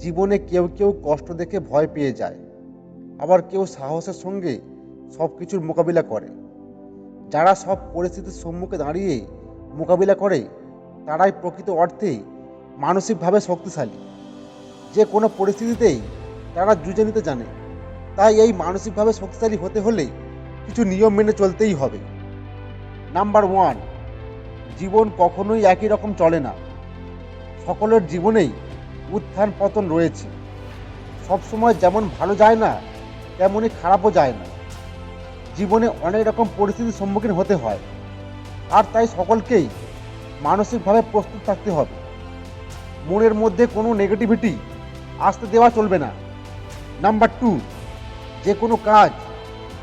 জীবনে কেউ কেউ কষ্ট দেখে ভয় পেয়ে যায়। আবার কেউ সাহসের সঙ্গে সব কিছুর মোকাবিলা করে। যারা সব পরিস্থিতির সম্মুখে দাঁড়িয়ে মোকাবিলা করে, তারাই প্রকৃত অর্থে মানসিকভাবে শক্তিশালী। যে কোনো পরিস্থিতিতেই তারা জুঝে নিতে জানে। তাই এই মানসিকভাবে শক্তিশালী হতে হলে কিছু নিয়ম মেনে চলতেই হবে। নাম্বার ওয়ান, জীবন কখনোই একই রকম চলে না। সকলের জীবনেই উত্থান পতন রয়েছে। সবসময় যেমন ভালো যায় না তেমনই খারাপও যায় না। জীবনে অনেক রকম পরিস্থিতির সম্মুখীন হতে হয়। আর তাই সকলকেই মানসিকভাবে প্রস্তুত থাকতে হবে। মনের মধ্যে কোনো নেগেটিভিটি আসতে দেওয়া চলবে না। নাম্বার টু যে কোনো কাজ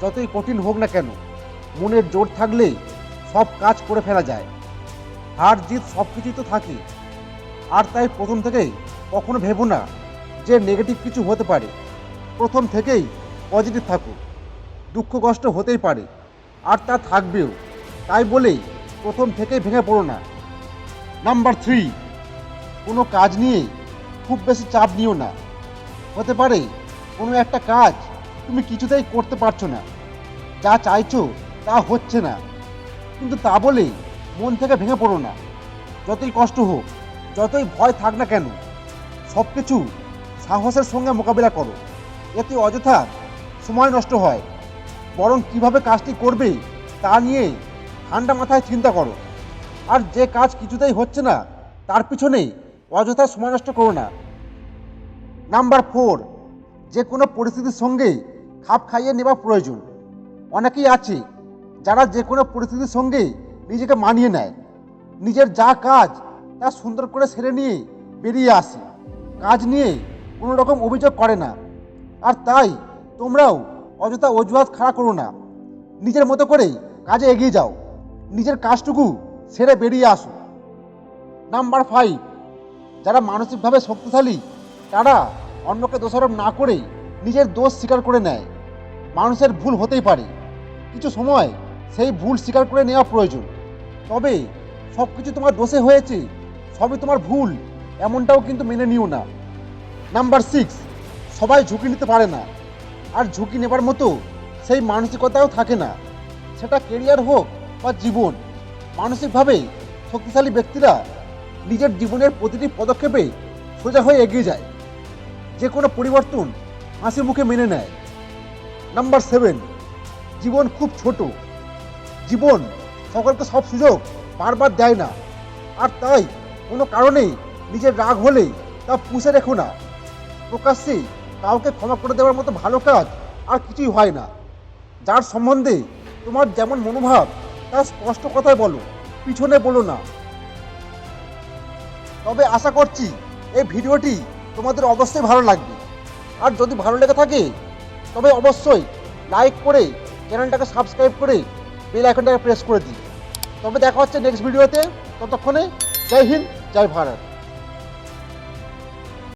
যতই কঠিন হোক না কেন, মনের জোর থাকলেই সব কাজ করে ফেলা যায়। হার জিত সব কিছুই তো থাকে। আর তাই প্রথম থেকেই কখনো ভেবো না যে নেগেটিভ কিছু হতে পারে। প্রথম থেকেই পজিটিভ থাকো দুঃখ কষ্ট হতেই পারে, আর তা থাকবেও। তাই বলেই প্রথম থেকেই ভেঙে পড়ো না। নাম্বার থ্রি কোনো কাজ নিয়ে খুব বেশি চাপ নিও না। হতে পারে কোনো একটা কাজ তুমি কিছুতেই করতে পারছ না। যা চাইছো তা হচ্ছে না। কিন্তু তা বলে মন থেকে ভেঙে পড়ো না। যতই কষ্ট হোক, যতই ভয় থাক না কেন সব কিছু সাহসের সঙ্গে মোকাবিলা করো। এতে অযথা সময় নষ্ট হয়। বরং কীভাবে কাজটি করবে তা নিয়ে ঠান্ডা মাথায় চিন্তা করো। আর যে কাজ কিছুতেই হচ্ছে না, তার পিছনে অযথা সময় নষ্ট করো না। নাম্বার ফোর, যে কোনো পরিস্থিতির সঙ্গে খাপ খাইয়ে নেওয়া প্রয়োজন। অনেকেই আছে যারা যে কোনো পরিস্থিতির সঙ্গে নিজেকে মানিয়ে নেয়। নিজের যা কাজ তা সুন্দর করে সেরে নিয়ে বেরিয়ে আসে। কাজ নিয়ে কোনো রকম অভিযোগ করে না। আর তাই তোমরাও অযথা অজুহাত খাড়া করো না। নিজের মতো করে কাজে এগিয়ে যাও। নিজের কাজটুকু সেরে বেরিয়ে আসো। নাম্বার ফাইভ, যারা মানসিকভাবে শক্তিশালী, তারা অন্যকে দোষারোপ না করে নিজের দোষ স্বীকার করে নেয়। মানুষের ভুল হতেই পারে। কিছু সময় সেই ভুল স্বীকার করে নেওয়া প্রয়োজন। তবে সব কিছু তোমার দোষে হয়েছে, সবই তোমার ভুল। এমনটাও কিন্তু মেনে নিও না। নাম্বার সিক্স সবাই ঝুঁকি নিতে পারে না। আর ঝুঁকি নেবার মতো সেই মানসিকতাও থাকে না। সেটা কেরিয়ার হোক বা জীবন, মানসিকভাবে শক্তিশালী ব্যক্তিরা নিজের জীবনের প্রতিটি পদক্ষেপে সোজা হয়ে এগিয়ে যায়। যে কোনো পরিবর্তন হাসি মুখে মেনে নেয়। নাম্বার সেভেন জীবন খুব ছোট। জীবন সকলকে সব সুযোগ বারবার দেয় না। আর তাই কোনো কারণেই নিজের রাগ হলেই তা পুষে রেখো না। প্রকাশ্যে কাউকে ক্ষমা করে দেওয়ার মতো ভালো কাজ আর কিছুই হয় না। যার সম্বন্ধে তোমার যেমন মনোভাব তা স্পষ্ট কথায় বলো, পিছনে বলো না। তবে আশা করছি এই ভিডিওটি তোমাদের অবশ্যই ভালো লাগবে। আর যদি ভালো লেগে থাকে, তবে অবশ্যই লাইক করে চ্যানেলটাকে সাবস্ক্রাইব করে বেল আইকনটাকে প্রেস করে দিই তবে দেখা হচ্ছে নেক্সট ভিডিওতে ততক্ষণে জয় হিন্দ, জয় ভারত।